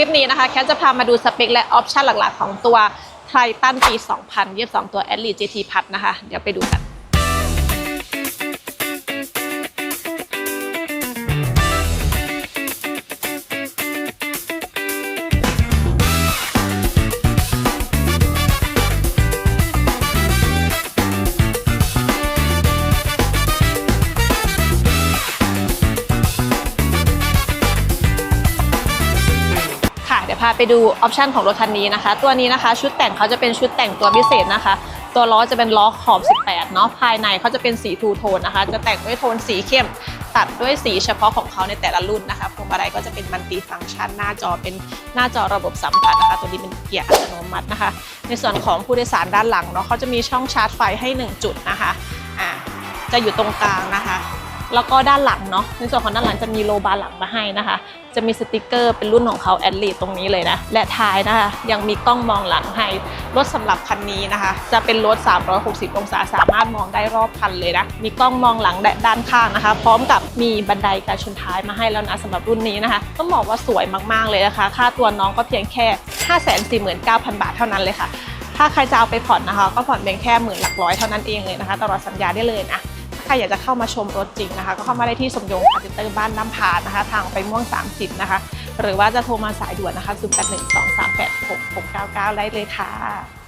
ลิปนี้นะคะแคทจะพามาดูสเปคและออปชันหลักๆ ของตัวไททันปี 2022 ตัว a d l e GT พัดนะคะ เดี๋ยวไปดูกัน ค่ะ เดี๋ยวพาไปดูออปชันของรถคันนี้นะคะ ตัวนี้นะคะ ชุดแต่งเขาจะเป็นชุดแต่งตัวพิเศษนะคะ ตัวล้อจะเป็นล้อขอบ 18 เนาะ ภายในเขาจะเป็นสีทูโทนนะคะ จะแต่งด้วยโทนสีเข้ม ตัดด้วยสีเฉพาะของเขาในแต่ละรุ่นนะคะพวงมาลัยก็จะเป็นมัลติฟังก์ชัน หน้าจอเป็นหน้าจอระบบสัมผัสนะคะ ตัวนี้เป็นเกียร์อัตโนมัตินะคะ ในส่วนของผู้โดยสารด้านหลังเนาะเขาจะมีช่องชาร์จไฟให้ 1 จุดนะคะ อ่า จะอยู่ตรงกลางนะคะ แล้วก็ด้านหลังเนาะในส่วนของด้านหลังจะมีโลบาร์หลังมาให้นะคะ จะมีสติกเกอร์เป็นรุ่นของเขาแอดลีตรงนี้เลยนะ และท้ายนะคะ ยังมีกล้องมองหลังให้ รถสำหรับคันนี้นะคะ จะเป็นรถ 360 องศาสามารถมองได้รอบคันเลยนะ มีกล้องมองหลังและด้านข้างนะคะ พร้อมกับมีบันไดการชนท้ายมาให้แล้วนะสำหรับรุ่นนี้นะคะ ต้องบอกว่าสวยมากๆเลยนะคะ ค่าตัวน้องก็เพียงแค่ 549,000 บาทเท่านั้นเลยค่ะถ้าใครจะเอาไปผ่อนนะคะ ก็ผ่อนเพียงแค่หมื่นหลักร้อยเท่านั้นเองเลยนะคะ ตลอดสัญญาได้เลยนะ ครอยากจะเข้ามาชมรถจริงนะคะ ก็เข้ามาได้ที่สมยงคาร์เซ็นเตอร์บ้านน้ำพานนะคะ ทางไปม่วง 30 นะคะ หรือว่าจะโทรมาสายด่วนนะคะ 0812386699 ได้เลยค่ะ